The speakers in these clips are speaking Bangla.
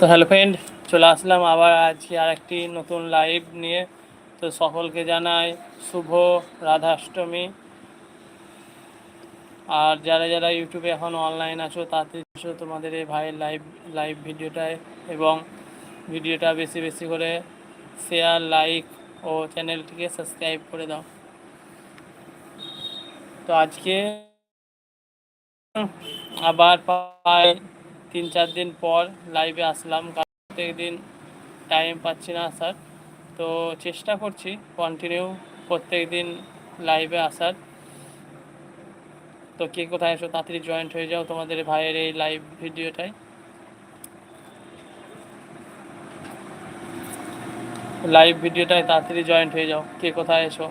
তো হ্যালো ফ্রেন্ড চলে আসলাম আবার আজকে আর একটি নতুন লাইভ নিয়ে। তো সকলকে জানাই শুভ রাধাষ্টমী। আর যারা যারা ইউটিউবে এখন অনলাইন আছো এসো তোমাদের এই ভাইয়ের লাইভ লাইভ ভিডিওটায় এবং ভিডিওটা বেশি বেশি করে শেয়ার লাইক ও চ্যানেলটিকে সাবস্ক্রাইব করে দাও। তো আজকে আবার প্রায় তিন চার দিন পর লাইভে আসলাম। প্রত্যেক দিন টাইম পাচ্ছি না আসার। তো চেষ্টা করছি কন্টিনিউ প্রত্যেক দিন লাইভে আসার। তো কে কোথায় এসো তাড়াতাড়ি জয়েন্ট হয়ে যাও তোমাদের ভাইয়ের এই লাইভ ভিডিওটায় লাইভ ভিডিওটায় তাড়াতাড়ি জয়েন্ট হয়ে যাও। কে কোথায় এসো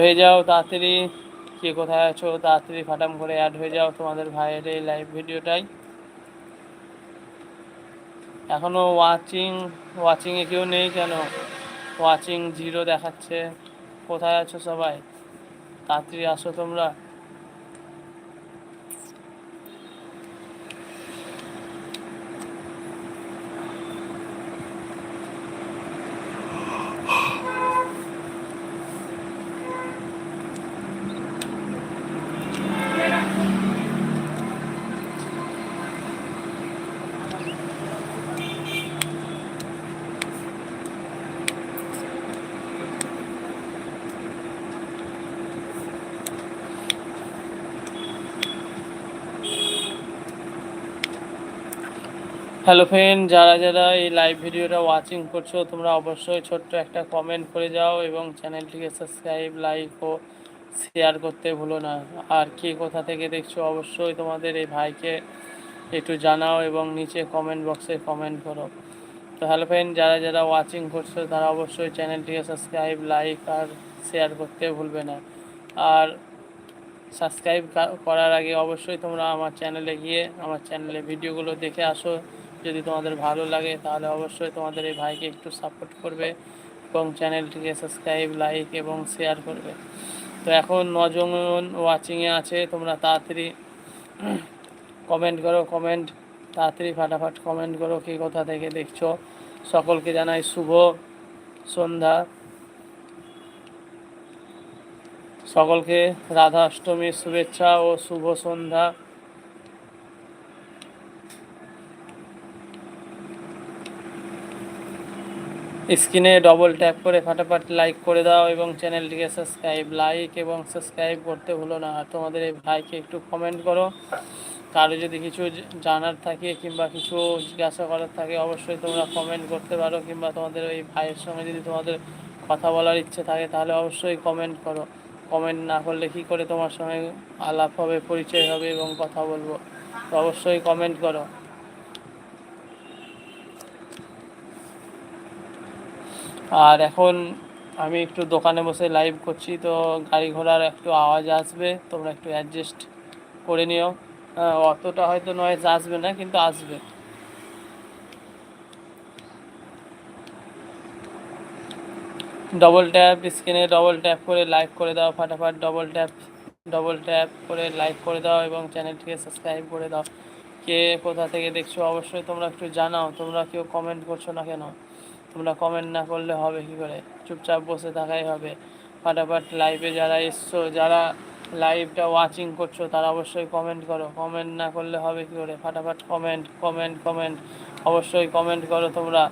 হয়ে যাও তাড়াতাড়ি। কে কোথায় আছো? তাড়াতাড়ি ফাটাম করে অ্যাড হয়ে যাও তোমাদের ভাইয়ের এই লাইভ ভিডিওটাই এখনও ওয়াচিং ওয়াচিংয়ে কেউ নেই কেন? ওয়াচিং জিরো দেখাচ্ছে। কোথায় আছো সবাই? তাড়াতাড়ি আসো তোমরা। হ্যালো ফ্রেন্ড যারা যারা এই লাইভ ভিডিওটা ওয়াচিং করছ, তোমরা অবশ্যই ছোট্ট একটা কমেন্ট করে যাও এবং চ্যানেলটিকে সাবস্ক্রাইব লাইক ও শেয়ার করতে ভুলো না। আর কে কোথা থেকে দেখছ, অবশ্যই তোমাদের এই ভাইকে একটু জানাও এবং নিচে কমেন্ট বক্সে কমেন্ট করো। তো হ্যালো ফ্রেন্ড যারা যারা ওয়াচিং করছ, তারা অবশ্যই চ্যানেলটিকে সাবস্ক্রাইব লাইক আর শেয়ার করতে ভুলবে না। আর সাবস্ক্রাইব করার আগে অবশ্যই তোমরা আমার চ্যানেলে গিয়ে, আমার চ্যানেলে ভিডিওগুলো দেখে আসো। যদি তোমাদের ভালো লাগে, তাহলে অবশ্যই তোমাদের এই ভাইকে একটু সাপোর্ট করবে এবং চ্যানেলটিকে সাবস্ক্রাইব লাইক এবং শেয়ার করবে। তো এখন নজন ওয়াচিংয়ে আছে, তোমরা তাড়াতাড়ি কমেন্ট করো কমেন্ট তাড়াতাড়ি ফাটাফাট কমেন্ট করো কে কোথা থেকে দেখছ। সকলকে জানাই শুভ সন্ধ্যা। সকলকে রাধা অষ্টমীর শুভেচ্ছা ও শুভ সন্ধ্যা। স্ক্রিনে ডবল ট্যাপ করে ফাটাফাট লাইক করে দাও এবং চ্যানেলটিকে সাবস্ক্রাইব লাইক এবং সাবস্ক্রাইব করতে ভুলো না। আর তোমাদের এই ভাইকে একটু কমেন্ট করো। কারও যদি কিছু জানার থাকে কিংবা কিছু জিজ্ঞাসা করার থাকে, অবশ্যই তোমরা কমেন্ট করতে পারো কিংবা তোমাদের ওই ভাইয়ের সঙ্গে যদি তোমাদের কথা বলার ইচ্ছে থাকে, তাহলে অবশ্যই কমেন্ট করো। কমেন্ট না করলে কী করে তোমার সঙ্গে আলাপ হবে, পরিচয় হবে এবং কথা বলব? তো অবশ্যই কমেন্ট করো। আর এখন আমি একটু দোকানে বসে লাইভ করছি, তো গাড়ি ঘোড়ার একটু আওয়াজ আসবে, তোমরা একটু অ্যাডজাস্ট করে নিও। অতটা হয়তো নয়েজ আসবে না, কিন্তু আসবে। ডবল ট্যাপ স্ক্রিনে ডবল ট্যাপ করে লাইক করে দাও, ফাটাফাট ডবল ট্যাপ ডবল ট্যাপ করে লাইক করে দাও এবং চ্যানেলটিকে সাবস্ক্রাইব করে দাও। কে কোথা থেকে দেখছ, অবশ্যই তোমরা একটু জানাও, তোমরা কেউ কমেন্ট করছ না কেন? তোমরা কমেন্ট না করলে হবে কি করে? চুপচাপ বসে থাকাই হবে। ফাটাফাট লাইভে যারা এসছো, যারা লাইভটা ওয়াচিং করছ, তারা অবশ্যই কমেন্ট করো। কমেন্ট না করলে হবে কি করে? ফাটাফাট কমেন্ট কমেন্ট কমেন্ট অবশ্যই কমেন্ট করো তোমরা।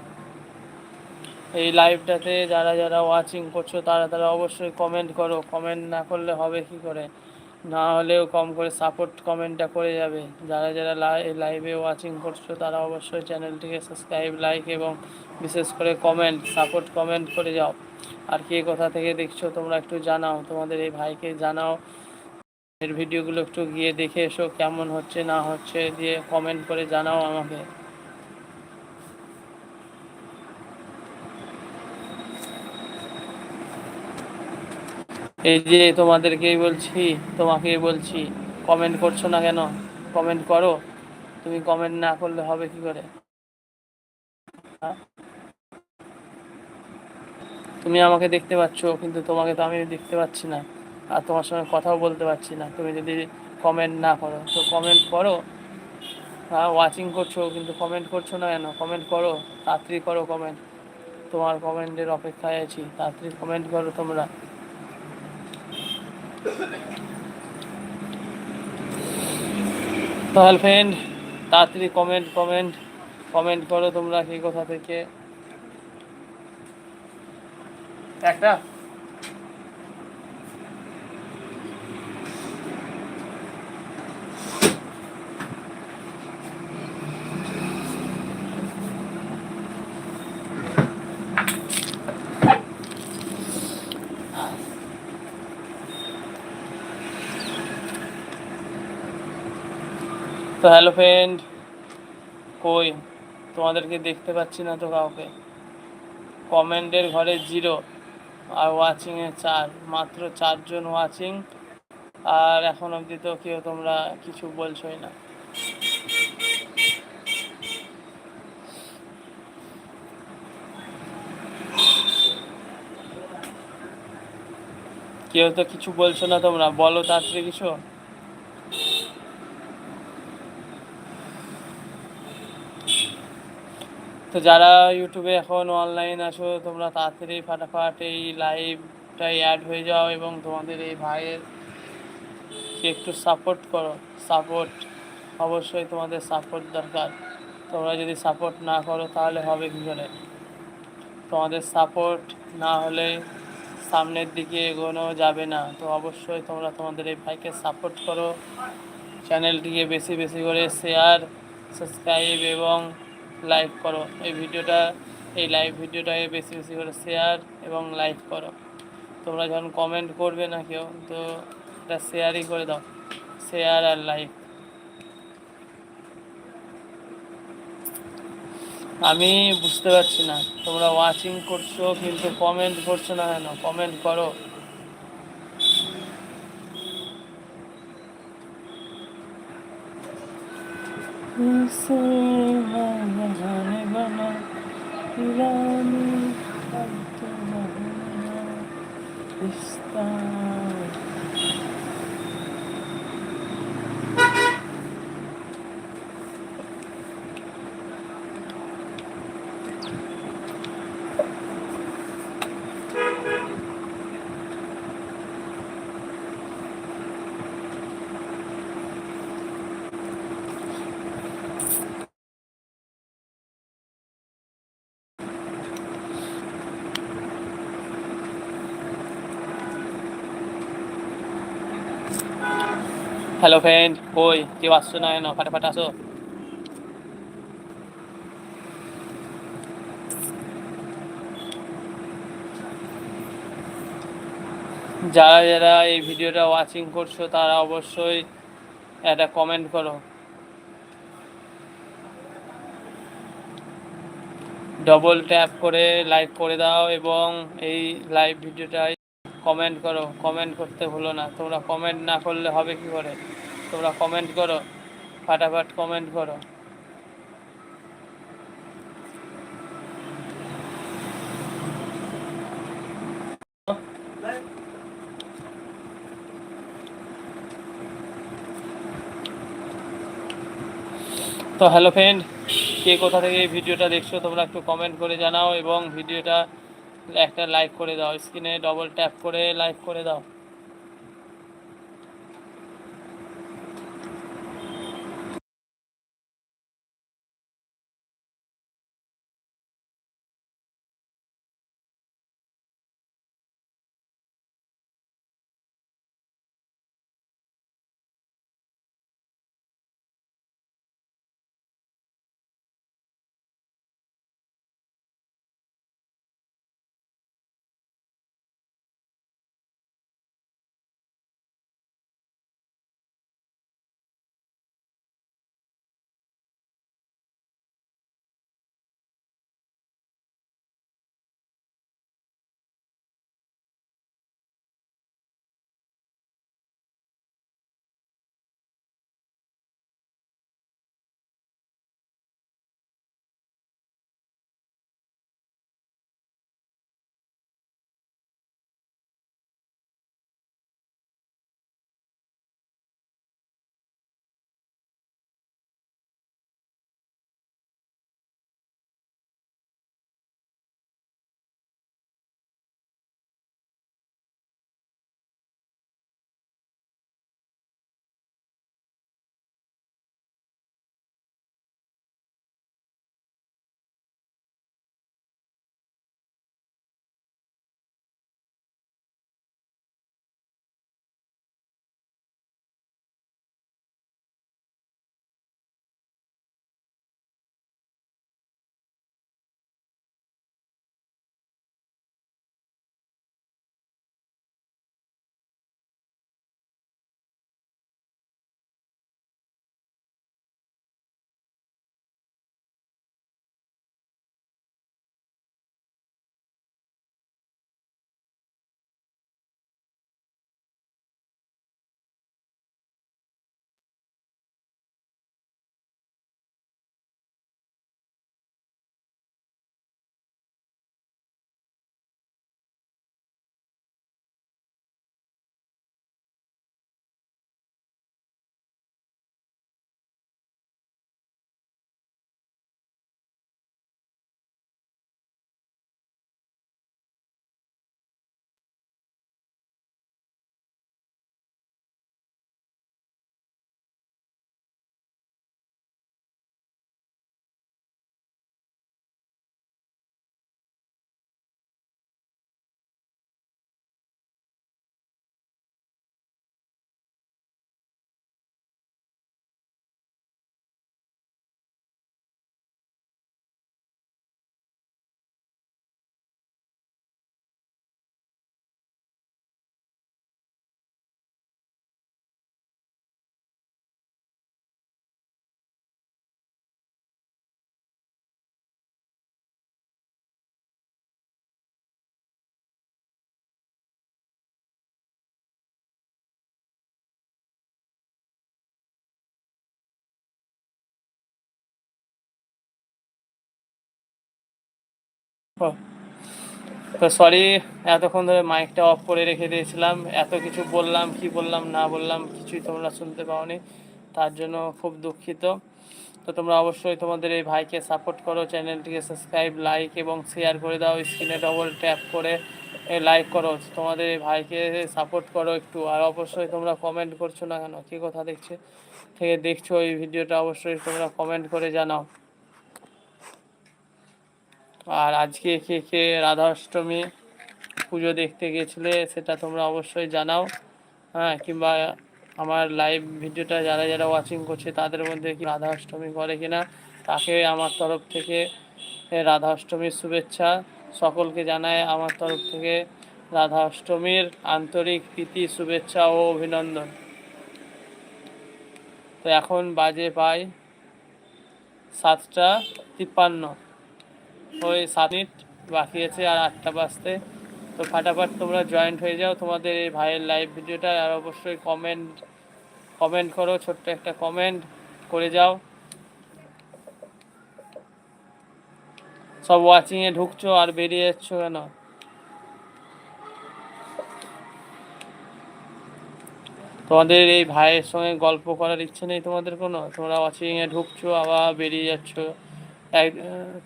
এই লাইভটাতে যারা যারা ওয়াচিং করছ, তারা তারা অবশ্যই কমেন্ট করো। কমেন্ট না করলে হবে কি করে? না হলেও কম করে সাপোর্ট কমেন্টটা করে যাবে। যারা যারা লাইভে ওয়াচিং করছ, তারা অবশ্যই চ্যানেলটিকে সাবস্ক্রাইব লাইক এবং বিশেষ করে কমেন্ট সাপোর্ট কমেন্ট করে যাও। আর কে কোথা থেকে দেখছ, তোমরা একটু জানাও। তোমাদের এই ভাইকে জানাও। এর ভিডিওগুলো একটু গিয়ে দেখে এসো, কেমন হচ্ছে, না হচ্ছে, দিয়ে কমেন্ট করে জানাও আমাকে। এই যে তোমাদেরকেই বলছি, তোমাকেই বলছি কমেন্ট করছ না কেন? কমেন্ট করো। তুমি কমেন্ট না করলে হবে কি করে? হ্যাঁ? তুমি আমাকে দেখতে পাচ্ছ, কিন্তু তোমাকে তো আমি দেখতে পাচ্ছি না। আর তোমার সঙ্গে কথাও বলতে পারছি না। তুমি যদি কমেন্ট না করো, তো কমেন্ট করো। হ্যাঁ ওয়াচিং করছ, কিন্তু কমেন্ট করছ না কেন? কমেন্ট করো, তাড়াতাড়ি করো কমেন্ট তোমার কমেন্টের অপেক্ষায় আছি, তাড়াতাড়ি কমেন্ট করো তোমরা। তাহলে তাড়াতাড়ি কমেন্ট কমেন্ট কমেন্ট করো তোমরা কি কোথা থেকে? একটা? তো হ্যালো ফ্রেন্ড কই? তোমাদেরকে দেখতে পাচ্ছি না তো কাউকে। কমেন্টের ঘরে জিরো আর ওয়াচিংয়ে চার, মাত্র চারজন ওয়াচিং আর এখন অবধি তো কেউ তোমরা কিছু বলছোই না। কেউ তো কিছু বলছো না তোমরা? বলো তাড়াতাড়ি কিছু। তো যারা ইউটিউবে এখন অনলাইন আসো তোমরা তাড়াতাড়ি ফাটাফাট এই লাইভটাই অ্যাড হয়ে যাও এবং তোমাদের এই ভাইয়ের একটু সাপোর্ট করো। সাপোর্ট অবশ্যই তোমাদের সাপোর্ট দরকার। তোমরা যদি সাপোর্ট না করো, তাহলে হবে কী করে? তোমাদের সাপোর্ট না হলে সামনের দিকে এগোনো যাবে না। তো অবশ্যই তোমরা তোমাদের এই ভাইকে সাপোর্ট করো। চ্যানেলটিকে বেশি বেশি করে শেয়ার সাবস্ক্রাইব এবং লাইক করো। এই ভিডিওটা, এই লাইভ ভিডিওটাকে বেশি বেশি করে শেয়ার এবং লাইক করো। তোমরা যখন কমেন্ট করবে না কেউ, তো এটা শেয়ারই করে দাও। শেয়ার আর লাইক আমি বুঝতে পারছি না। তোমরা ওয়াচিং করছ কিন্তু কমেন্ট করছ না কেন? কমেন্ট করো। जाने बना হ্যালো ফ্রেন্ড কই কেউ আসছো না কেন? ফাটাফাট আসো। যারা যারা এই ভিডিওটা ওয়াচিং করছ, তারা অবশ্যই একটা কমেন্ট করো। ডবল ট্যাপ করে লাইক করে দাও এবং এই লাইভ ভিডিওটায় কমেন্ট করো কমেন্ট করতে ভুলো না। তোমরা কমেন্ট না করলে হবে কি করে? তোমরা কমেন্ট করো, ফাটাফাট কমেন্ট করো। তো হ্যালো ফ্রেন্ড কে কোথা থেকে এই ভিডিওটা দেখছ তোমরা একটু কমেন্ট করে জানাও এবং ভিডিওটা একটা লাইক করে দাও স্ক্রিনে ডবল ট্যাপ করে লাইক করে দাও। তো সরি এতক্ষণ ধরে মাইকটা অফ করে রেখে দিয়েছিলাম। এত কিছু বললাম, কি বললাম, না বললাম, কিছুই তোমরা শুনতে পাওনি। তার জন্য খুব দুঃখিত। তো তোমরা অবশ্যই তোমাদের এই ভাইকে সাপোর্ট করো চ্যানেলটিকে সাবস্ক্রাইব লাইক এবং শেয়ার করে দাও স্ক্রিনে ডবল ট্যাপ করে লাইক করো। তোমাদের এই ভাইকে সাপোর্ট করো একটু। আর অবশ্যই তোমরা কমেন্ট করছ না কেন? কী কথা দেখছে? থেকে দেখছ এই ভিডিওটা অবশ্যই তোমরা কমেন্ট করে জানাও। আর আজকে কে কে রাধা অষ্টমী পুজো দেখতে গেছিলে সেটা তোমরা অবশ্যই জানাও হ্যাঁ কিংবা আমার লাইভ ভিডিওটা যারা যারা ওয়াচিং করছে তাদের মধ্যে কি রাধা অষ্টমী করে কিনা, তাকে আমার তরফ থেকে রাধা অষ্টমীর শুভেচ্ছা। সকলকে জানায় আমার তরফ থেকে রাধা অষ্টমীর আন্তরিক প্রীতি, শুভেচ্ছা ও অভিনন্দন। তো এখন বাজে পাই সাতটা তিপ্পান্ন। ওই সাত মিনিট বাকি আছে আর আটটা বাজতে। তো ফাটাফাট তোমরা জয়েন্ট হয়ে যাও। তোমাদের এই ভাইয়ের লাইভ ভিডিওটা আর অবশ্যই কমেন্ট কমেন্ট করো, ছোট্ট একটা কমেন্ট করে যাও। সব ওয়াচিংয়ে ঢুকছো আর বেরিয়ে যাচ্ছ কেন? তোমাদের এই ভাইয়ের সঙ্গে গল্প করার ইচ্ছে নেই তোমাদের কোনো? তোমরা ওয়াচিংয়ে ঢুকছো, আবার বেরিয়ে যাচ্ছ। এক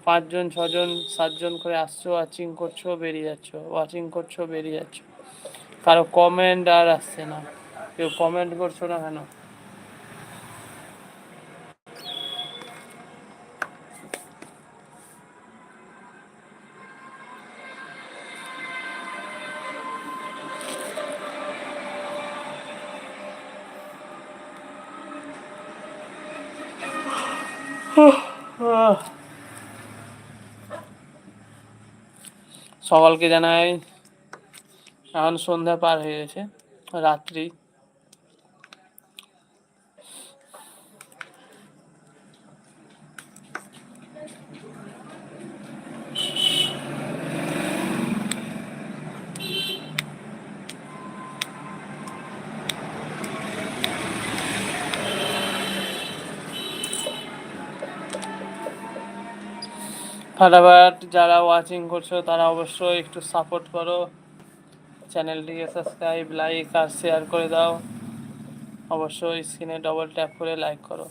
পাঁচজন, ছজন, সাতজন করে আসছো ওয়াচিং করছ, বেরিয়ে যাচ্ছ ওয়াচিং করছ, বেরিয়ে যাচ্ছ। কারও কমেন্ট আর আসছে না। কেউ কমেন্ট করছ না কেন? সকালকে জানাই এখন সন্ধ্যা পার হয়ে গেছে রাত্রি। ফাটাফাট যারা ওয়াচিং করছ, তারা অবশ্যই একটু সাপোর্ট করো। চ্যানেলটিকে সাবস্ক্রাইব লাইক আর শেয়ার করে দাও। অবশ্যই স্ক্রিনে ডবল ট্যাপ করে লাইক করো।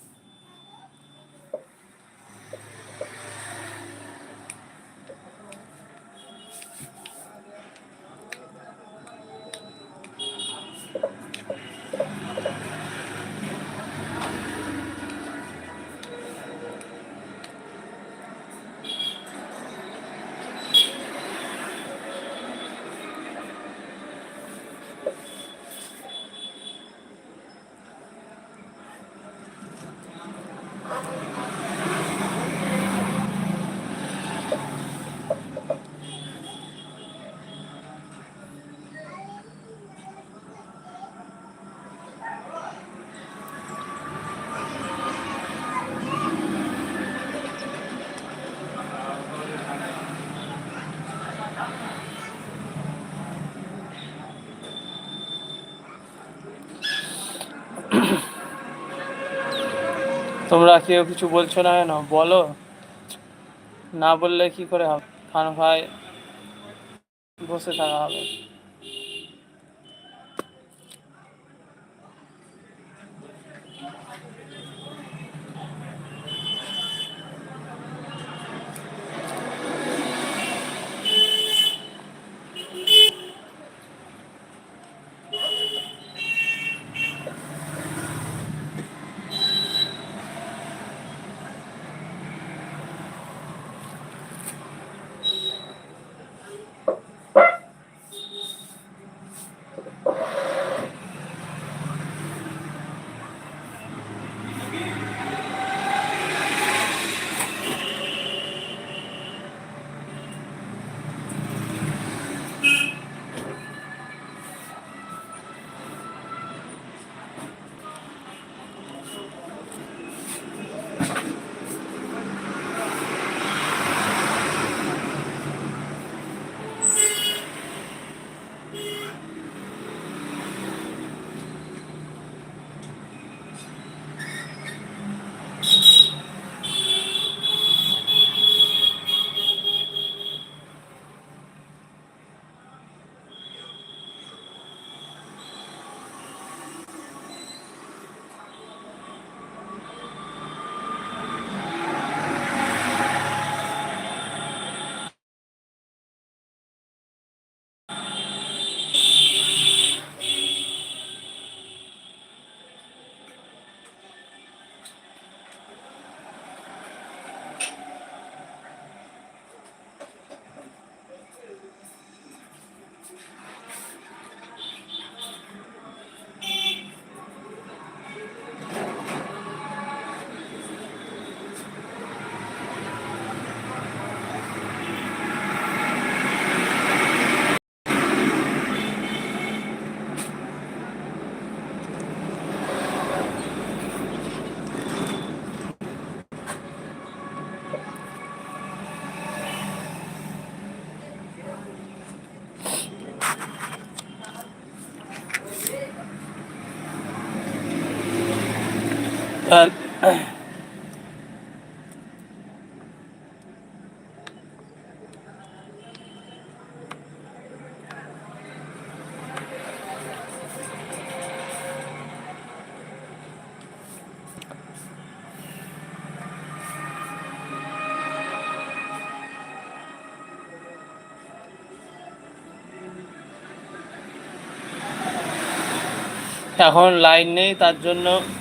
তোমরা কেউ কিছু বলছো না কেন? বলো। না বললে কি করে হবে? খান ভাই, বসে থাকা হবে। এখন লাইন নেই তার জন্য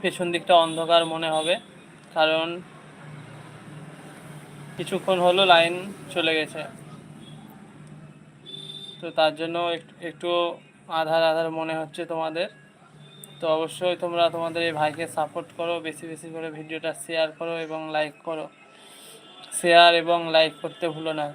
পেছন দিকটা অন্ধকার মনে হবে, কারণ কিছুক্ষণ হলো লাইন চলে গেছে। তো তার জন্য একটু- আধার আধার মনে হচ্ছে তোমাদের। তো অবশ্যই তোমরা তোমাদের এই ভাইকে সাপোর্ট করো, বেশি বেশি করে ভিডিওটা শেয়ার করো এবং লাইক করো। শেয়ার এবং লাইক করতে ভুলো না।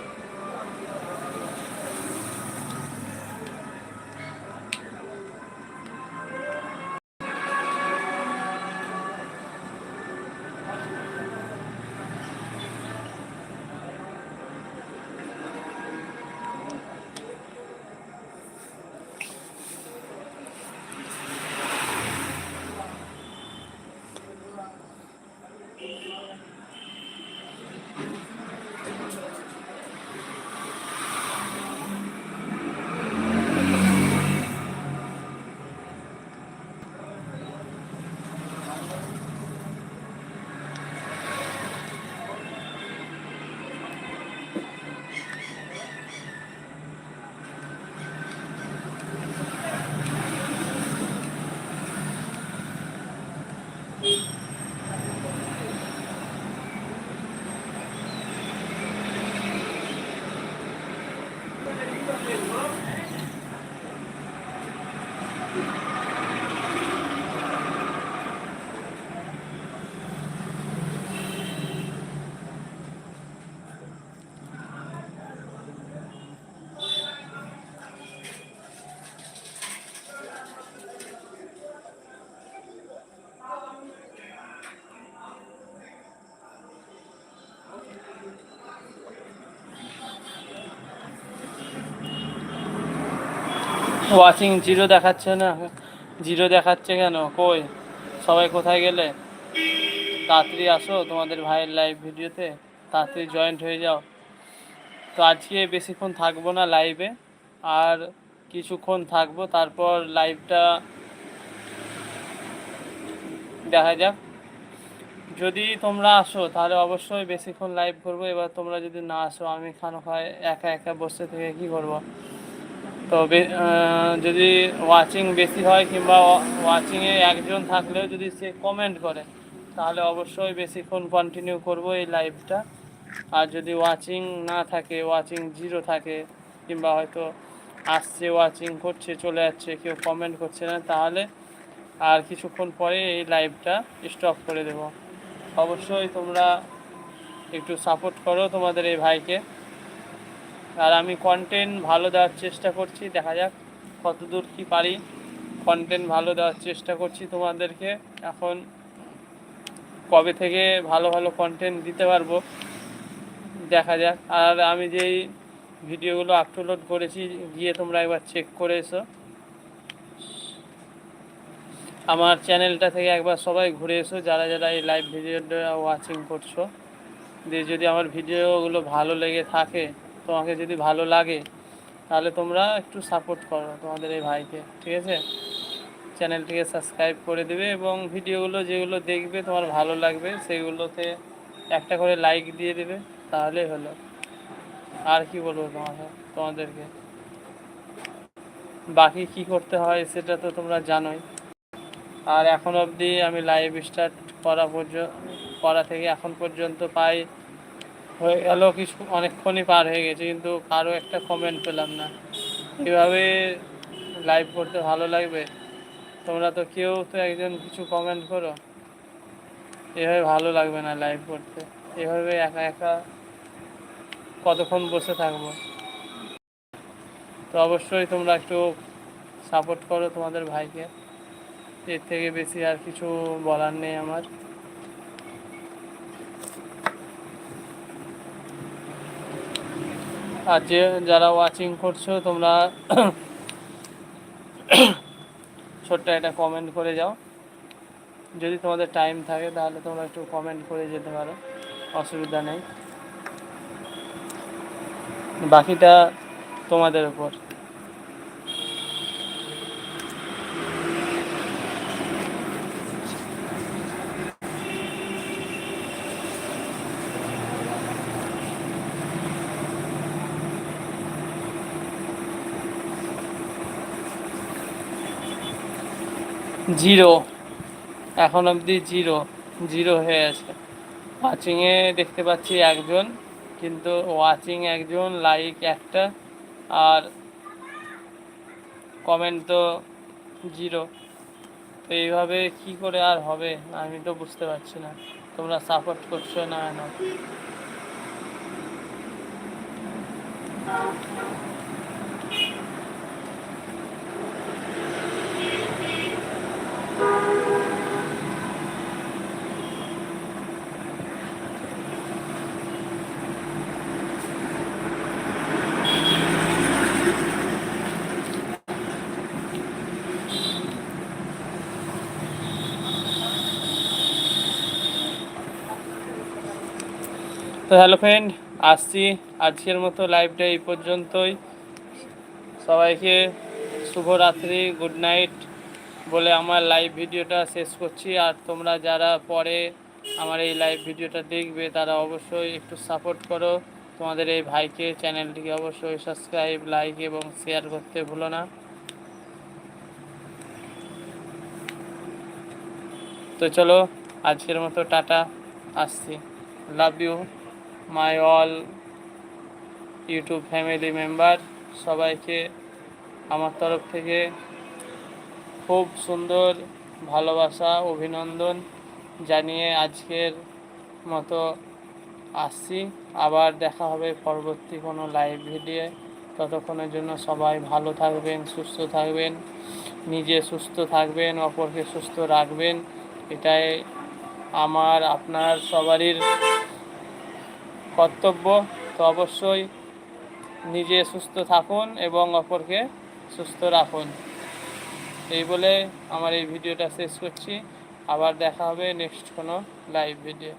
ওয়াচিং জিরো দেখাচ্ছে না? জিরো দেখাচ্ছে কেন? কই? সবাই কোথায় গেলে? তাড়াতাড়ি আসো তোমাদের ভাইয়ের লাইভ ভিডিওতে। তাড়াতাড়ি জয়েন্ট হয়ে যাও। তো আজকে বেশিক্ষণ থাকব না লাইভে আর কিছুক্ষণ থাকব, তারপর লাইভটা দেখা যাক। যদি তোমরা আসো, তাহলে অবশ্যই বেশিক্ষণ লাইভ করব। এবার তোমরা যদি না আসো, আমি খানো খায় একা একা বসে থেকে কি করব? তো যদি ওয়াচিং বেশি হয় কিংবা ওয়াচিংয়ে একজন থাকলেও যদি সে কমেন্ট করে, তাহলে অবশ্যই বেশিক্ষণ কন্টিনিউ করব এই লাইভটা আর যদি ওয়াচিং না থাকে ওয়াচিং জিরো থাকে, কিংবা হয়তো আসছে ওয়াচিং করছে, চলে যাচ্ছে, কেউ কমেন্ট করছে না, তাহলে আর কিছুক্ষণ পরে এই লাইভটা স্টপ করে দেব। অবশ্যই তোমরা একটু সাপোর্ট করো তোমাদের এই ভাইকে। আর আমি কন্টেন্ট ভালো দেওয়ার চেষ্টা করছি, দেখা যাক কতদূর কি পারি। কন্টেন্ট ভালো দেওয়ার চেষ্টা করছি তোমাদেরকে। এখন কবে থেকে ভালো ভালো কন্টেন্ট দিতে পারব, দেখা যাক। আর আমি যেই ভিডিওগুলো আপলোড করেছি, গিয়ে তোমরা একবার চেক করে এসো। আমার চ্যানেলটা থেকে একবার সবাই ঘুরে এসো, যারা যারা এই লাইভ ভিডিওটা ওয়াচিং করছ। দিয়ে যদি আমার ভিডিওগুলো ভালো লেগে থাকে তোমাকে যদি ভালো লাগে, তাহলে তোমরা একটু সাপোর্ট করো তোমাদের এই ভাইকে, ঠিক আছে? চ্যানেলটিকে সাবস্ক্রাইব করে দেবে এবং ভিডিওগুলো যেগুলো দেখবে তোমার ভালো লাগবে, সেগুলোতে একটা করে লাইক দিয়ে দেবে, তাহলেই হলো। আর কি বলব তোমাকে, তোমাদেরকে? বাকি কি করতে হয় সেটা তো তোমরা জানোই। আর এখন অবধি আমি লাইভ স্টার্ট করা পর্যন্ত করা থেকে এখন পর্যন্ত পাই হয়ে গেল, কিছু অনেকক্ষণই পার হয়ে গেছে, কিন্তু কারও একটা কমেন্ট পেলাম না। এভাবে লাইভ করতে ভালো লাগবে? তোমরা তো কেউ তো একজন কিছু কমেন্ট করো। এভাবে ভালো লাগবে না লাইভ করতে। এভাবে একা একা কতক্ষণ বসে থাকব? তো অবশ্যই তোমরা একটু সাপোর্ট করো তোমাদের ভাইকে। এর থেকে বেশি আর কিছু বলার নেই আমার। আর যে যারা ওয়াচিং করছ, তোমরা ছোট্ট একটা কমেন্ট করে যাও। যদি তোমাদের টাইম থাকে, তাহলে তোমরা একটু কমেন্ট করে যেতে পারো। অসুবিধা নেই। বাকিটা তোমাদের উপর। জিরো। এখন অবধি জিরো। জিরো হয়ে আছে। ওয়াচিংয়ে দেখতে পাচ্ছি একজন, কিন্তু ওয়াচিং একজন লাইক একটা, আর কমেন্ট তো জিরো। তো এইভাবে কি করে আর হবে? আমি তো বুঝতে পারছি না। তোমরা সাপোর্ট করছ না না। তো হ্যালো ফ্রেন্ড আসছি আজকের মতো লাইভটা এই পর্যন্তই। সবাইকে শুভরাত্রি গুড নাইট বলে আমার লাইভ ভিডিওটা শেষ করছি। আর তোমরা যারা পরে আমার এই লাইভ ভিডিওটা দেখবে, তারা অবশ্যই একটু সাপোর্ট করো। তোমাদের এই ভাইকে চ্যানেলটিকে অবশ্যই সাবস্ক্রাইব লাইক এবং শেয়ার করতে ভুলো না। তো চলো, আজকের মতো টাটা, আসছি। Love you my all YouTube family member, সবাইকে আমার তরফ থেকে খুব সুন্দর ভালোবাসা, অভিনন্দন জানিয়ে আজকের মতো আসছি। আবার দেখা হবে পরবর্তী কোনো লাইভ ভিডিও ততক্ষণের জন্য সবাই ভালো থাকবেন, সুস্থ থাকবেন, নিজে সুস্থ থাকবেন, অপরকে সুস্থ রাখবেন। এটাই আমার, আপনার সবারই কর্তব্য, তো অবশ্যই নিজে সুস্থ থাকুন এবং অপরকে সুস্থ রাখুন। এই বলে আমার এই ভিডিওটা শেষ করছি। আবার দেখা হবে নেক্সট কোনো লাইভ ভিডিও